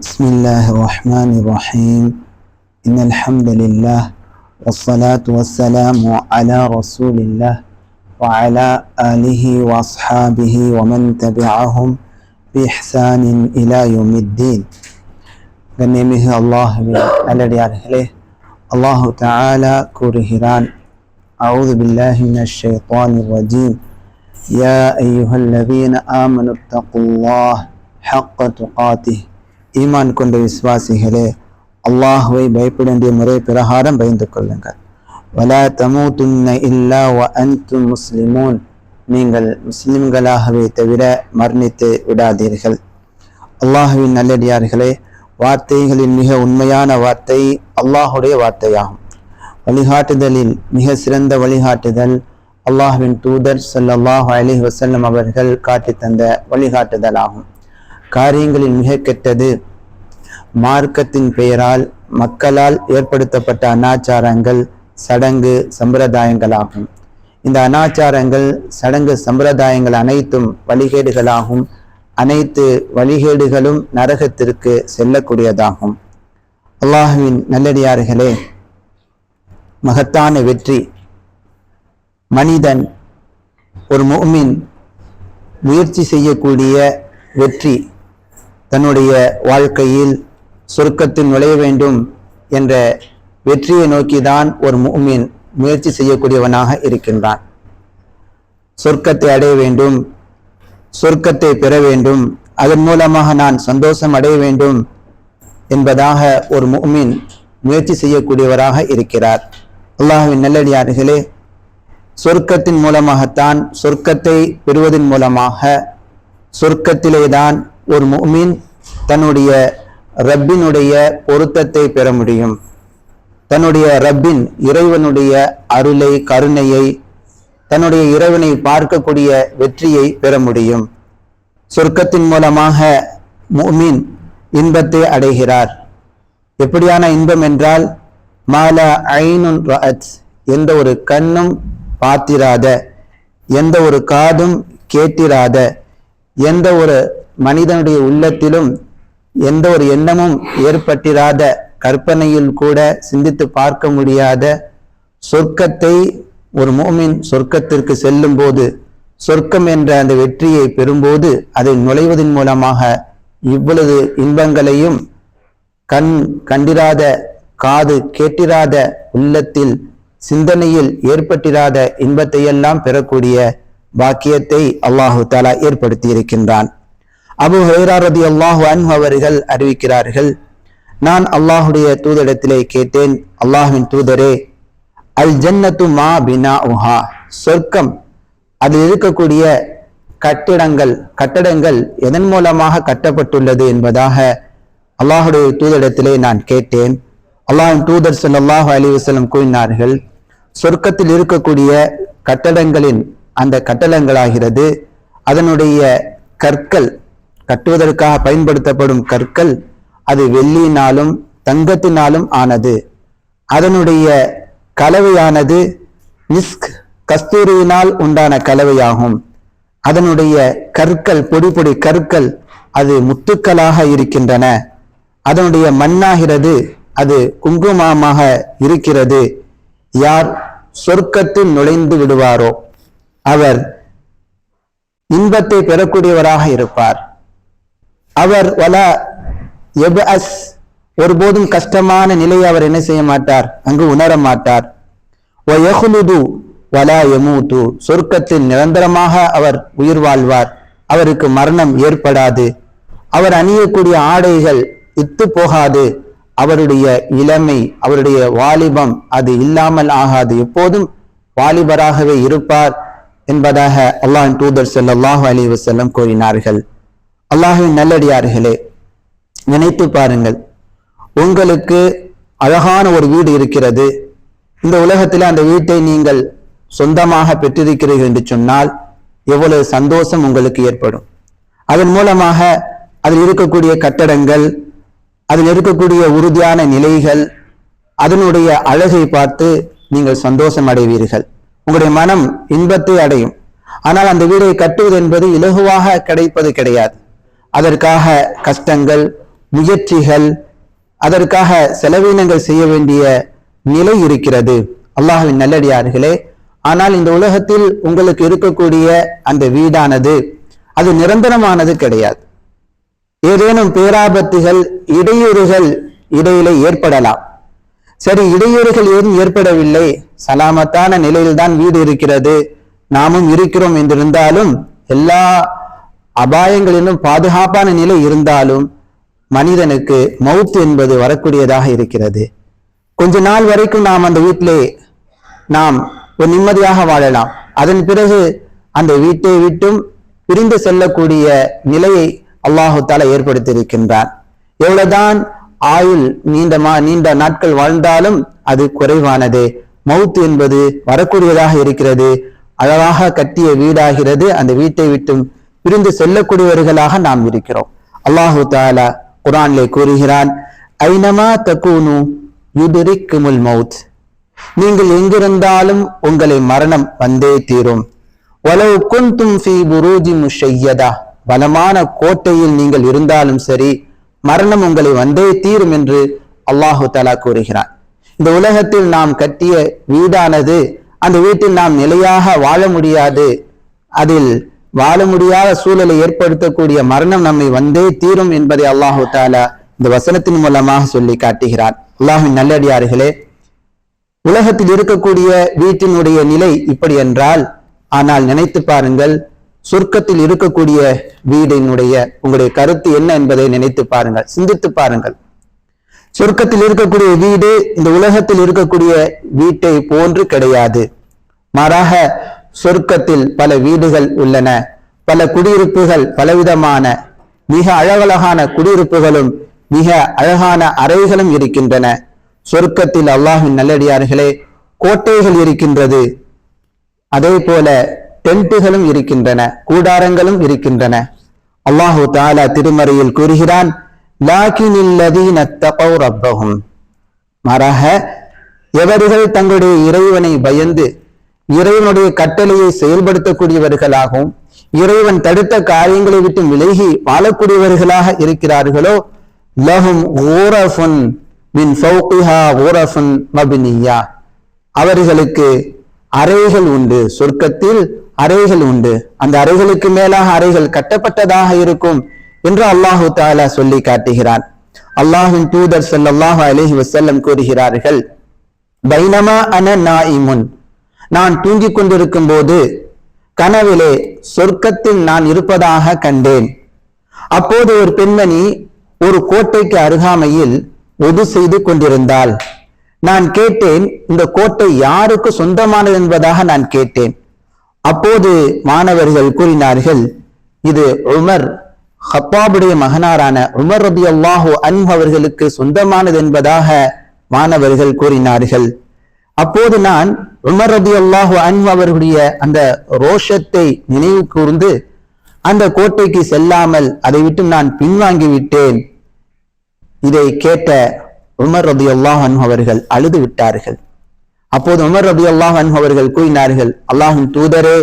بسم الله الرحمن الرحيم. إن الحمد لله والصلاة والسلام على رسول الله وعلى آله وأصحابه ومن تبعهم بإحسان إلى يوم الدين. ഗണ്യമേഹ അള്ളാഹുവിന് അല്ലടി അർഹലെ الله تعالى كرهران أعوذ بالله من الشيطان الرجيم يا أيها الذين آمنوا اتقوا الله حق تقاته ஈமான் கொண்ட விசுவாசிகளே அல்லாஹுவை பயப்பட வேண்டிய முறை பிரகாரம் பயந்து கொள்ளுங்கள். வலா தமூதுன்ன இல்லா வ அன்து முஸ்லிமோன். நீங்கள் முஸ்லிம்களாகவே தவிர மரணித்து விடாதீர்கள். அல்லாஹுவின் நல்லடியார்களே வார்த்தைகளின் மிக உண்மையான வார்த்தை அல்லாஹுடைய வார்த்தையாகும். வழிகாட்டுதலில் மிக சிறந்த வழிகாட்டுதல் அல்லாஹுவின் தூதர் ஸல்லல்லாஹு அலி வசல்லம் அவர்கள் காட்டி தந்த வழிகாட்டுதலாகும். காரியங்களில் மிக கெட்டது மார்க்கத்தின் பெயரால் மக்களால் ஏற்படுத்தப்பட்ட அனாச்சாரங்கள் சடங்கு சம்பிரதாயங்களாகும். இந்த அனாச்சாரங்கள் சடங்கு சம்பிரதாயங்கள் அனைத்தும் வழிகேடுகளாகும். அனைத்து வழிகேடுகளும் நரகத்திற்கு செல்லக்கூடியதாகும். அல்லாஹுவின் நல்லடியார்களே மகத்தான வெற்றி. மனிதன் ஒரு முஃமின் முயற்சி செய்யக்கூடிய வெற்றி. தன்னுடைய வாழ்க்கையில் சொர்க்கத்தில் நுழைய வேண்டும் என்ற வெற்றியை நோக்கிதான் ஒரு மூமின் முயற்சி செய்யக்கூடியவனாக இருக்கின்றான். சொர்க்கத்தை அடைய வேண்டும் சொர்க்கத்தை பெற வேண்டும் அதன் மூலமாக நான் சந்தோஷம் அடைய வேண்டும் என்பதாக ஒரு மூமின் முயற்சி செய்யக்கூடியவராக இருக்கிறார். அல்லாஹுவின் நல்லடியார்களே சொர்க்கத்தின் மூலமாகத்தான் சொர்க்கத்தை பெறுவதன் மூலமாக சொர்க்கத்திலே தான் ஒரு மூமின் தன்னுடைய ரப்பினுடைய பொருத்தத்தை பெற முடியும். தன்னுடைய ரப்பின் இறைவனுடைய அருளை கருணையை தன்னுடைய இறைவனை பார்க்கக்கூடிய வெற்றியை பெற முடியும். சொர்க்கத்தின் மூலமாக முமின் இன்பத்தை அடைகிறார். எப்படியான இன்பம் என்றால் மாலா ஐனுன் எந்த ஒரு கண்ணும் பார்த்திராத எந்த ஒரு காதும் கேட்டிராத எந்த ஒரு மனிதனுடைய உள்ளத்திலும் எந்த ஒரு எண்ணமும் ஏற்பட்டிராத கற்பனையில் கூட சிந்தித்து பார்க்க முடியாத சொர்க்கத்தை ஒரு மோமின் சொர்க்கத்திற்கு செல்லும் போது சொர்க்கம் என்ற அந்த வெற்றியை பெறும்போது அதை நுழைவதன் மூலமாக இவ்வளவு இன்பங்களையும் கண் கண்டிராத காது கேட்டிராத உள்ளத்தில் சிந்தனையில் ஏற்பட்டிராத இன்பத்தையெல்லாம் பெறக்கூடிய பாக்கியத்தை அல்லாஹு தாலா ஏற்படுத்தி இருக்கின்றான் அபு ஹைரா ரதி அல்லாஹு அன்ஹு அவர்கள் அறிவிக்கிறார்கள் நான் அல்லாஹுடைய தூதரிடத்திலே கேட்டேன் அல்லாஹுவின் தூதரே அல் ஜன்னத்து மா பினா உஹா சொர்க்கம் அதில் இருக்கக்கூடிய கட்டிடங்கள் கட்டடங்கள் எதன் மூலமாக கட்டப்பட்டுள்ளது என்பதாக அல்லாஹுடைய தூதரிடத்திலே நான் கேட்டேன். அல்லாஹின் தூதர் சொல்லாஹு அலி வசலம் கூறினார்கள் சொர்க்கத்தில் இருக்கக்கூடிய கட்டடங்களின் அந்த கட்டடங்களாகிறது அதனுடைய கற்கள் கட்டுவதற்காக பயன்படுத்தப்படும் கற்கள் அது வெள்ளியினாலும் தங்கத்தினாலும் ஆனது. அதனுடைய கலவையானது நிஸ்க் கஸ்தூரியினால் உண்டான கலவையாகும். அதனுடைய கற்கள் பொடி பொடி கற்கள் அது முத்துக்களாக இருக்கின்றன. அதனுடைய மண்ணாகிறது அது குங்குமமாக இருக்கிறது. யார் சொர்க்கத்தில் நுழைந்து விடுவாரோ? அவர் இன்பத்தை பெறக்கூடியவராக இருப்பார். அவர் வல அஸ் ஒருபோதும் கஷ்டமான நிலையை அவர் என்ன செய்ய மாட்டார்? அங்கு உணர மாட்டார். வலா எமூத்து சொர்க்கத்தில் நிரந்தரமாக அவர் உயிர் வாழ்வார். அவருக்கு மரணம் ஏற்படாது. அவர் அணியக்கூடிய ஆடைகள் இத்து போகாது. அவருடைய இளமை அவருடைய வாலிபம் அது இல்லாமல் ஆகாது. எப்போதும் வாலிபராகவே இருப்பார் என்பதாக அல்லாஹ் தூதர் செல்லாஹு அலி வசல்லம் கூறினார்கள். அல்லாஹின் நல்லடியார்களே நினைத்து பாருங்கள். உங்களுக்கு அழகான ஒரு வீடு இருக்கிறது. இந்த உலகத்தில் அந்த வீட்டை நீங்கள் சொந்தமாக பெற்றிருக்கிறீர்கள் என்று சொன்னால் எவ்வளவு சந்தோஷம் உங்களுக்கு ஏற்படும். அதன் மூலமாக அதில் இருக்கக்கூடிய கட்டடங்கள் அதில் இருக்கக்கூடிய உறுதியான நிலைகள் அதனுடைய அழகை பார்த்து நீங்கள் சந்தோஷம் அடைவீர்கள். உங்களுடைய மனம் இன்பத்தை அடையும். ஆனால் அந்த வீடை கட்டுவது என்பது இலகுவாக கிடைப்பது கிடையாது. அதற்காக கஷ்டங்கள் முயற்சிகள் அதற்காக செலவினங்கள் செய்ய வேண்டிய நிலை இருக்கிறது. அல்லாஹ்வின் நல்லடியார்களே ஆனால் இந்த உலகத்தில் உங்களுக்கு இருக்கக்கூடிய அந்த வீடானது அது நிரந்தரமானது கிடையாது. ஏதேனும் பேராபத்துகள் இடையூறுகள் இடையிலே ஏற்படலாம். சரி இடையூறுகள் ஏதும் ஏற்படவில்லை. சலாமத்தான நிலையில்தான் வீடு இருக்கிறது. நாமும் இருக்கிறோம் என்றிருந்தாலும் எல்லா அபாயங்களிலும் பாதுகாப்பான நிலை இருந்தாலும் மனிதனுக்கு மவுத் என்பது வரக்கூடியதாக இருக்கிறது. கொஞ்ச நாள் வரைக்கும் நாம் அந்த வீட்டிலே நாம் ஒரு நிம்மதியாக வாழலாம். அதன் பிறகு அந்த வீட்டை விட்டும் பிரிந்து செல்லக்கூடிய நிலையை அல்லாஹு தாலா ஏற்படுத்தியிருக்கின்றான். எவ்வளவுதான் ஆயுள் நீண்ட மா நீண்ட நாட்கள் வாழ்ந்தாலும் அது குறைவானது. மவுத் என்பது வரக்கூடியதாக இருக்கிறது. அழகாக கட்டிய வீடாகிறது. அந்த வீட்டை விட்டும் பிரிந்து செல்லக்கூடியவர்களாக நாம் இருக்கிறோம். அல்லாஹு தாலா குரான்லே கூறுகிறான் ஐனமா தக்கூனு யுதுரிக்குமுல் மவுத். நீங்கள் எங்கிருந்தாலும் உங்களை மரணம் வந்தே தீரும். வலவு குந்தும் ஃபி புரூஜி முஷையதா. பலமான கோட்டையில் நீங்கள் இருந்தாலும் சரி மரணம் உங்களை வந்தே தீரும் என்று அல்லாஹு தலா கூறுகிறான். இந்த உலகத்தில் நாம் கட்டிய வீடானது அந்த வீட்டில் நாம் நிலையாக வாழ முடியாது. அதில் வாழ முடியாத சூழலை ஏற்படுத்தக்கூடிய மரணம் நம்மை வந்தே தீரும் என்பதை அல்லாஹு தாலா இந்த வசனத்தின் மூலமாக சொல்லி காட்டுகிறார். அல்லாஹின் நல்லடியார்களே உலகத்தில் இருக்கக்கூடிய வீட்டினுடைய நிலை இப்படி என்றால் ஆனால் நினைத்து பாருங்கள் சொர்க்கத்தில் இருக்கக்கூடிய வீடினுடைய உங்களுடைய கருத்து என்ன என்பதை நினைத்து பாருங்கள் சிந்தித்து பாருங்கள். சொர்க்கத்தில் இருக்கக்கூடிய வீடு இந்த உலகத்தில் இருக்கக்கூடிய வீட்டை போன்று கிடையாது. மாறாக சொர்க்கத்தில் பல வீடுகள் உள்ளன. பல குடியிருப்புகள் பலவிதமான. மிக அழகழகான குடியிருப்புகளும் மிக அழகான அறைகளும் இருக்கின்றன. சொர்க்கத்தில் அல்லாஹின் நல்லடியார்களே கோட்டைகள் இருக்கின்றது. அதே போல டென்ட்டுகளும் இருக்கின்றன கூடாரங்களும் இருக்கின்றன. அல்லாஹு தாலா திருமறையில் கூறுகிறான் மாறாக எவர்கள் தங்களுடைய இறைவனை பயந்து இறைவனுடைய கட்டளையை செயல்படுத்தக்கூடியவர்களாகவும் இறைவன் தடுத்த காரியங்களை விட்டு விலகி வாழக்கூடியவர்களாக இருக்கிறார்களோ லஹும் ஊரஃபுன் மின் ஃபௌகிஹா ஊரஃபுன் மபினியா. அவர்களுக்கு அறைகள் உண்டு. சொர்க்கத்தில் அறைகள் உண்டு. அந்த அறைகளுக்கு மேலாக அறைகள் கட்டப்பட்டதாக இருக்கும் என்று அல்லாஹு தாலா சொல்லி காட்டுகிறார் அல்லாஹின் தூதர் ஸல்லல்லாஹு அலஹி வசல்லம் கூறுகிறார்கள் பைனமா அன நாயிமுன் நான் தூங்கிக் கொண்டிருக்கும் போது கனவிலே சொர்க்கத்தில் நான் இருப்பதாக கண்டேன். அப்போது ஒரு பெண்மணி ஒரு கோட்டைக்கு அருகாமையில் ஒது செய்து கொண்டிருந்தாள். நான் கேட்டேன் இந்த கோட்டை யாருக்கு சொந்தமானது என்பதாக நான் கேட்டேன். அப்போது மாணவர்கள் கூறினார்கள் இது உமர் ஹப்பாபுடைய மகனாரான உமர் ரபி அல்லாஹு அன்பு அவர்களுக்கு சொந்தமானது என்பதாக மாணவர்கள் கூறினார்கள். அப்போது நான் உமர் ரபி அல்லாஹு அன்பு அவர்களுடைய அந்த ரோஷத்தை நினைவு கூர்ந்து அந்த கோட்டைக்கு செல்லாமல் அதை விட்டு நான் பின்வாங்கி விட்டேன் இதை கேட்ட உமர் ரபி அல்லாஹ் அன்ஹு அவர்கள் அழுது விட்டார்கள். அப்போது உமர் ரபி அல்லாஹ் அன்ஹு அவர்கள் கூறினார்கள் அல்லாஹின் தூதரே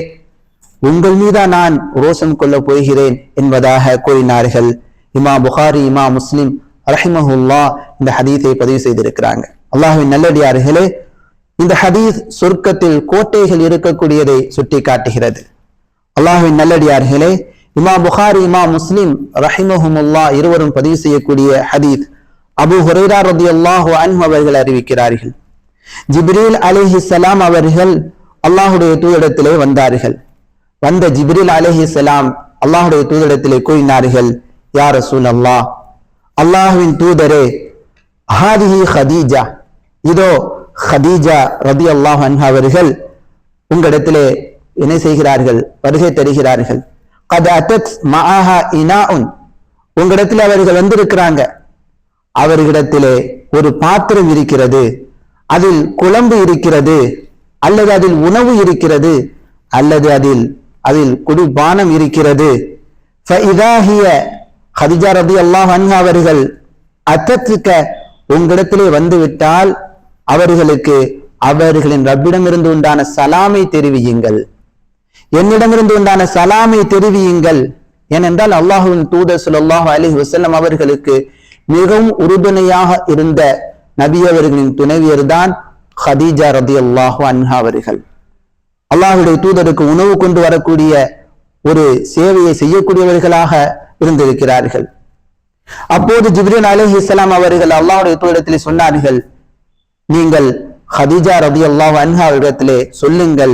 உங்கள் மீதா நான் ரோசம் கொள்ளப் போகிறேன் என்பதாக கூறினார்கள். இமா புகாரி இமா முஸ்லிம் ரஹிமஹுல்லா இந்த ஹதீஸை பதிவு செய்திருக்கிறாங்க. அல்லாஹின் நல்லடியார்களே இந்த ஹதீஸ் சொர்க்கத்தில் கோட்டைகள் இருக்கக்கூடியதை சுட்டி காட்டுகிறது அல்லாஹின் நல்லடியார்களே இமா புகாரி இமா முஸ்லிம் ரஹிமஹமுல்லா இருவரும் பதிவு செய்யக்கூடிய ஹதீஸ் அபு ஹுரைரா ரதியல்லாஹு அன்ஹு அவர்கள் அறிவிக்கிறார்கள். ஜிப்ரீல் சலாம் அவர்கள் அல்லாஹுடைய தூதரிடத்திலே வந்தார்கள். வந்த ஜிப்ரீல் சலாம் அல்லாஹுடைய தூதரிடத்திலே கூறினார்கள் யார் ரசூல் அல்லாஹ் அல்லாஹுவின் தூதரே ஹாதிஹி ஹதீஜா இதோ ஹதீஜா ரதி அல்லாஹ் அன்ஹா அவர்கள் உங்களிடத்திலே என்ன செய்கிறார்கள்? வருகை தருகிறார்கள். கத அத்தத் மஹா இனா உன் உங்களிடத்தில் அவர்கள் வந்திருக்கிறாங்க. அவர்களிடத்திலே ஒரு பாத்திரம் இருக்கிறது. அதில் குழம்பு இருக்கிறது. அல்லது அதில் உணவு இருக்கிறது. அல்லது அதில் அதில் குடிபானம் இருக்கிறது. ஹதிஜா ரதி அல்லாஹ் அவர்கள் அத்தத்துக்க உங்களிடத்திலே வந்துவிட்டால் அவர்களுக்கு அவர்களின் ரப்பிடமிருந்து உண்டான சலாமை தெரிவியுங்கள். என்னிடமிருந்து உண்டான சலாமை தெரிவியுங்கள். ஏனென்றால் அல்லாஹுவின் தூதர் சுல்லாஹு அலி வசல்லம் அவர்களுக்கு மிகவும் உறுதுணையாக இருந்த நபி அவர்களின் துணைவியர் தான் ஹதீஜா ரதி அல்லாஹு அன்ஹா அவர்கள். அல்லாஹுடைய தூதருக்கு உணவு கொண்டு வரக்கூடிய ஒரு சேவையை செய்யக்கூடியவர்களாக இருந்திருக்கிறார்கள். அப்போது ஜிப்ரீல் அலஹி இஸ்லாம் அவர்கள் அல்லாஹுடைய தூதரத்திலே சொன்னார்கள் நீங்கள் ஹதிஜா ரதி அல்லாஹ் அன்ஹா சொல்லுங்கள்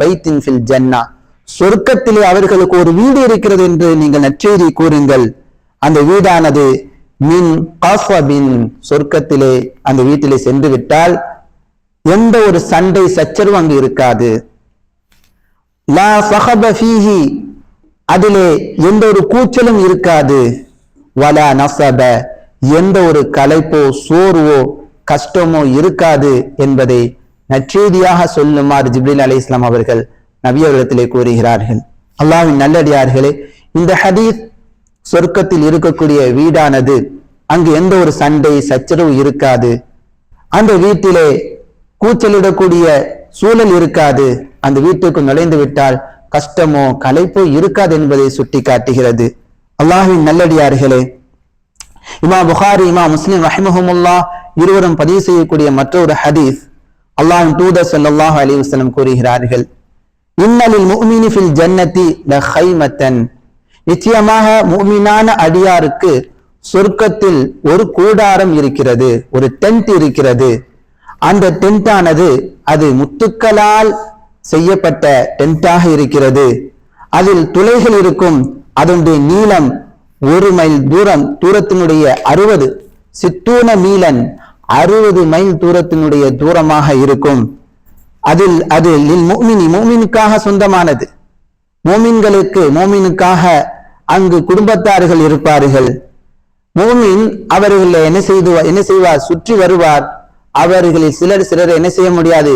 பைத்தின் ஃபில் ஜன்னா. சொர்க்கத்திலே அவர்களுக்கு ஒரு வீடு இருக்கிறது என்று நீங்கள் நற்செய்தி கூறுங்கள். அந்த வீடானது மின் காஸ்வபின் சொர்க்கத்திலே அந்த வீட்டிலே சென்று விட்டால் எந்த ஒரு சண்டை சச்சரவு அங்கு இருக்காது. லா சஹப ஃபீஹி அதிலே எந்த ஒரு கூச்சலும் இருக்காது. வலா நசப எந்த ஒரு களைப்போ சோர்வோ கஷ்டமோ இருக்காது என்பதை நற்செய்தியாக சொல்லுமாறு ஜிப்ரீல் அலி இஸ்லாம் அவர்கள் நபி கூறுகிறார்கள். அல்லாஹ்வின் நல்லடியார்களே இந்த ஹதீஸ் சொர்க்கத்தில் இருக்கக்கூடிய வீடானது அங்கு எந்த ஒரு சண்டை சச்சரவு இருக்காது. அந்த வீட்டிலே கூச்சலிடக்கூடிய சூழல் இருக்காது. அந்த வீட்டுக்கு நுழைந்து விட்டால் கஷ்டமோ களைப்போ இருக்காது என்பதை சுட்டி காட்டுகிறது அல்லாஹின் நல்லடியார்களே இமா புகாரி இமா முஸ்லிம் ரஹிமஹமுல்லா இருவரும் பதிவு செய்யக்கூடிய மற்றொரு ஹதீஸ் அல்லாஹின் தூதர் சல்லாஹ் அலி வஸல்லம் கூறுகிறார்கள். இன்னலில் முஹ்மினி ஃபில் ஜன்னதி ஹைமத்தன் நிச்சயமாக முஹ்மினான அடியாருக்கு சொர்க்கத்தில் ஒரு கூடாரம் இருக்கிறது ஒரு டென்ட் இருக்கிறது. அந்த டென்டானது அது முத்துக்களால் செய்யப்பட்ட டென்ட்டாக இருக்கிறது. அதில் துளைகள் இருக்கும் அதனுடைய நீளம் ஒரு மைல் தூரம் தூரத்தினுடைய அறுபது சித்தூன மீலன் அறுபது மைல் தூரத்தினுடைய தூரமாக இருக்கும். அதில் அது மோமினுக்காக சொந்தமானது. மோமின்களுக்கு மோமினுக்காக அங்கு குடும்பத்தார்கள் இருப்பார்கள். மோமின் அவர்களை என்ன செய்து என்ன செய்வார்? சுற்றி வருவார். அவர்களில் சிலர் சிலர் என்ன செய்ய முடியாது?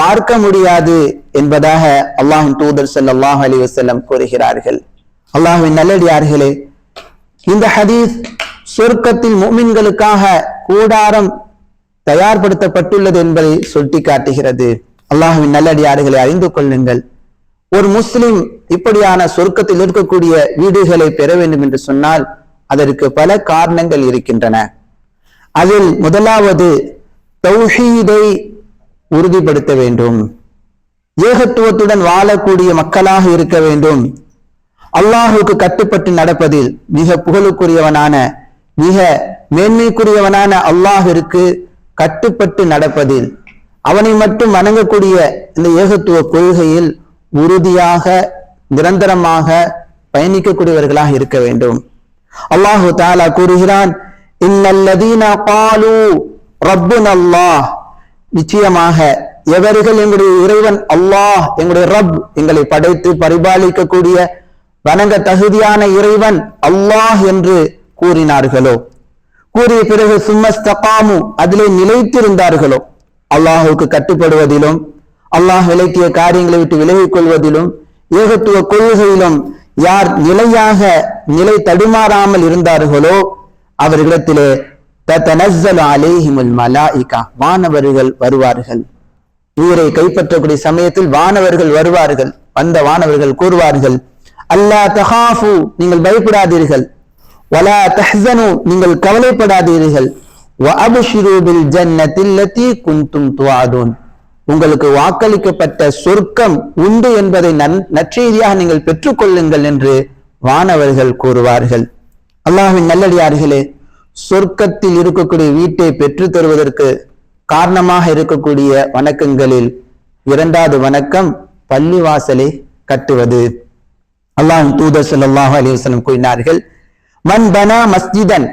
பார்க்க முடியாது என்பதாக அல்லாஹின் தூதர் ஸல்லல்லாஹு அலி வசல்லம் கூறுகிறார்கள். அல்லாஹ்வின் நல்லடியார்களே இந்த ஹதீஸ் சொர்க்கத்தில் மோமின்களுக்காக கூடாரம் தயார்படுத்தப்பட்டுள்ளது என்பதை சுட்டி காட்டுகிறது அல்லாஹுவின் நல்லடியார்களை அறிந்து கொள்ளுங்கள். ஒரு முஸ்லிம் இப்படியான சொர்க்கத்தில் இருக்கக்கூடிய வீடுகளை பெற வேண்டும் என்று சொன்னால் அதற்கு பல காரணங்கள் இருக்கின்றன. அதில் முதலாவது தௌஹீதை உறுதிப்படுத்த வேண்டும். ஏகத்துவத்துடன் வாழக்கூடிய மக்களாக இருக்க வேண்டும். அல்லாஹுக்கு கட்டுப்பட்டு நடப்பதில் மிக புகழுக்குரியவனான மிக மேன்மைக்குரியவனான அல்லாஹிற்கு கட்டுப்பட்டு நடப்பதில் அவனை மட்டும் வணங்கக்கூடிய இந்த ஏகத்துவ கொள்கையில் உறுதியாக நிரந்தரமாக பயணிக்கக்கூடியவர்களாக இருக்க வேண்டும். அல்லாஹு தாலா கூறுகிறான் இன்னல்லதீன பாலு ரப்புன் அல்லாஹ் நிச்சயமாக எவர்கள் எங்களுடைய இறைவன் அல்லாஹ் எங்களுடைய ரப் எங்களை படைத்து பரிபாலிக்கக்கூடிய வணங்க தகுதியான இறைவன் அல்லாஹ் என்று கூறினார்களோ? கூறிய பிறகு சும்மஸ்தகாமு அதிலே நிலைத்திருந்தார்களோ? அல்லாஹுக்கு கட்டுப்படுவதிலும் அல்லாஹ் விளக்கிய காரியங்களை விட்டு விலகிக் கொள்வதிலும் ஏகத்துவ கொள்கையிலும் யார் நிலையாக நிலை தடுமாறாமல் இருந்தார்களோ அவர்களிடத்திலே தத்தனஸ்ஸலு அலைஹிமுல் வானவர்கள் வருவார்கள். உயிரை கைப்பற்றக்கூடிய சமயத்தில் வானவர்கள் வருவார்கள். வந்த வானவர்கள் கூறுவார்கள் அல்லா தஹாஃபு நீங்கள் பயப்படாதீர்கள். வலா தஹ்சனு நீங்கள் கவலைப்படாதீர்கள். வஅப்ஷிரு ஜன்னத்தில் லத்தி குன்தும் உங்களுக்கு வாக்களிக்கப்பட்ட சொர்க்கம் உண்டு என்பதை நன்- நற்செய்தியாக நீங்கள் பெற்றுக்கொள்ளுங்கள் என்று வானவர்கள் கூறுவார்கள். அல்லாஹின் நல்லடியார்களே சொர்க்கத்தில் இருக்கக்கூடிய வீட்டை பெற்றுத் தருவதற்கு காரணமாக இருக்கக்கூடிய வணக்கங்களில் இரண்டாவது வணக்கம் பள்ளிவாசலை கட்டுவது. அல்லாஹ் தூதர் ஸல்லல்லாஹு அலைஹி கூறினார்கள் மன் பனா மஸ்ஜிதன்.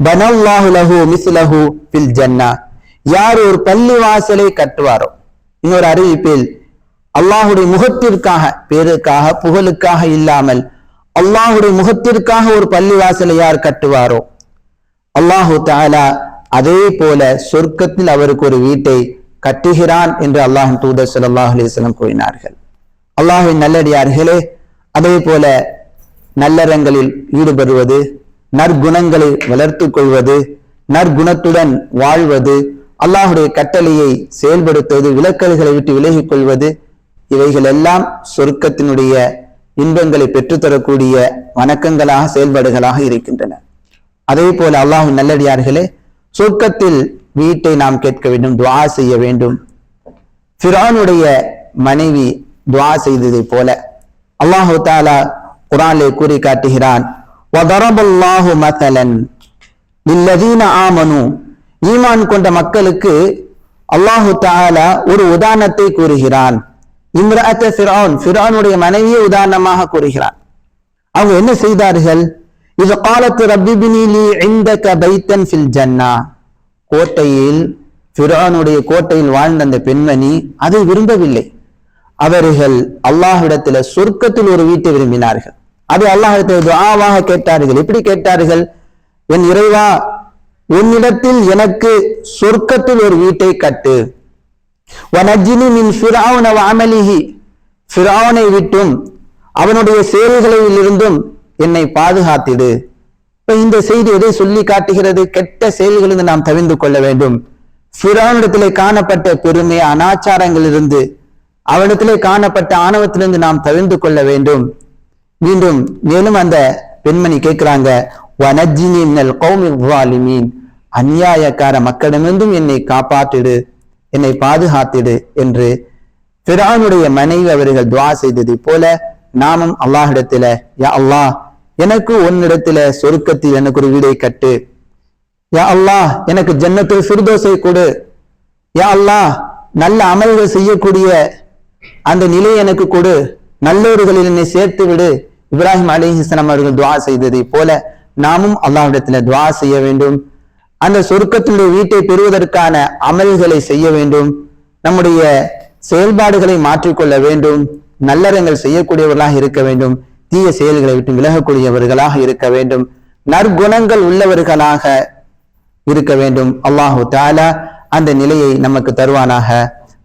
பனல்லாஹு லஹு மிஸ்லஹு பில் ஜன்னா. யார் ஒரு பள்ளி வாசலை கட்டுவாரோ? இன்னொரு அறிவிப்பில் அல்லாஹுடைய முகத்திற்காக பேருக்காக புகழுக்காக இல்லாமல் அல்லாஹுடைய முகத்திற்காக ஒரு பள்ளி வாசலை யார் கட்டுவாரோ? அல்லாஹு தாலா அதே போல சொர்க்கத்தில் அவருக்கு ஒரு வீட்டை கட்டுகிறான் என்று அல்லாஹ் தூதர் ஸல்லல்லாஹு அலைஹி கூறினார்கள். அல்லாஹின் நல்லடியார்களே அதே போல நல்லறங்களில் ஈடுபடுவது நற்குணங்களை வளர்த்துக் கொள்வது நற்குணத்துடன் வாழ்வது அல்லாஹுடைய கட்டளையை செயல்படுத்துவது விலக்கல்களை விட்டு விலகிக் கொள்வது இவைகள் எல்லாம் சொர்க்கத்தினுடைய இன்பங்களை பெற்றுத்தரக்கூடிய வணக்கங்களாக செயல்பாடுகளாக இருக்கின்றன. அதே போல அல்லாஹு நல்லடியார்களே சொர்க்கத்தில் வீட்டை நாம் கேட்க வேண்டும் துவா செய்ய வேண்டும். ஃபிரானுடைய மனைவி துவா செய்ததை போல அல்லாஹு தாலா குரானிலே கூறி காட்டுகிறான் வதரபல்லாஹு மதலன் லில்லதீன ஆமனு. ஈமான் கொண்ட மக்களுக்கு அல்லாஹு தாலா ஒரு உதாரணத்தை கூறுகிறான். இம்ரஅத்த ஃபிரௌன் ஃபிரௌனுடைய மனைவியை உதாரணமாக கூறுகிறான். அவங்க என்ன செய்தார்கள்? இது காலத்து ரப்பிபினி லி பைத்தன் ஃபில் ஜன்னா. கோட்டையில் ஃபிரானுடைய கோட்டையில் வாழ்ந்த அந்த பெண்மணி அதை விரும்பவில்லை. அவர்கள் அல்லாஹ்விடத்துல சொர்க்கத்தில் ஒரு வீட்டை விரும்பினார்கள். அது அல்லாஹிடத்தில் துவாவாக கேட்டார்கள். எப்படி கேட்டார்கள்? என் இறைவா உன்னிடத்தில் எனக்கு சொர்க்கத்தில் ஒரு வீட்டை கட்டு. வனஜினி மின் ஃபிரௌன வாமலிஹி ஃபிரௌனை விட்டும் அவனுடைய செயல்களில் இருந்தும் என்னை பாதுகாத்திடு. இப்ப இந்த செய்தி எதை சொல்லி காட்டுகிறது? கெட்ட செயல்களிலிருந்து நாம் தவிர்ந்து கொள்ள வேண்டும். ஃபிரௌனிடத்திலே காணப்பட்ட பெருமை அனாச்சாரங்களிலிருந்து அவனிடத்திலே காணப்பட்ட ஆணவத்திலிருந்து நாம் தவிர்ந்து கொள்ள வேண்டும். மீண்டும் மேலும் அந்த பெண்மணி கேட்கிறாங்க வனஜினில் கௌமின் அநியாயக்கார மக்களிடமிருந்தும் என்னை காப்பாற்றிடு என்னை பாதுகாத்திடு என்று பிரானுடைய மனைவி அவர்கள் துவா செய்தது போல நாமும் அல்லாஹிடத்துல யா அல்லாஹ் எனக்கு உன்னிடத்துல சொருக்கத்தில் எனக்கு ஒரு வீடை கட்டு. யா அல்லாஹ் எனக்கு ஜன்னத்தில் சுருதோசை கொடு. யா அல்லாஹ் நல்ல அமல்கள் செய்யக்கூடிய அந்த நிலை எனக்கு கொடு. நல்லோர்களில் என்னை சேர்த்து விடு. இப்ராஹிம் அலிஹிஸ்லாம் அவர்கள் துவா செய்ததை போல நாமும் அல்லாஹ்விடத்துல துவா செய்ய வேண்டும். அந்த சொர்க்கத்தினுடைய வீட்டை பெறுவதற்கான அமல்களை செய்ய வேண்டும். நம்முடைய செயல்பாடுகளை மாற்றிக்கொள்ள வேண்டும். நல்லறங்கள் செய்யக்கூடியவர்களாக இருக்க வேண்டும். தீய செயல்களை விட்டு விலகக்கூடியவர்களாக இருக்க வேண்டும். நற்குணங்கள் உள்ளவர்களாக இருக்க வேண்டும். அல்லாஹு தாலா அந்த நிலையை நமக்கு தருவானாக.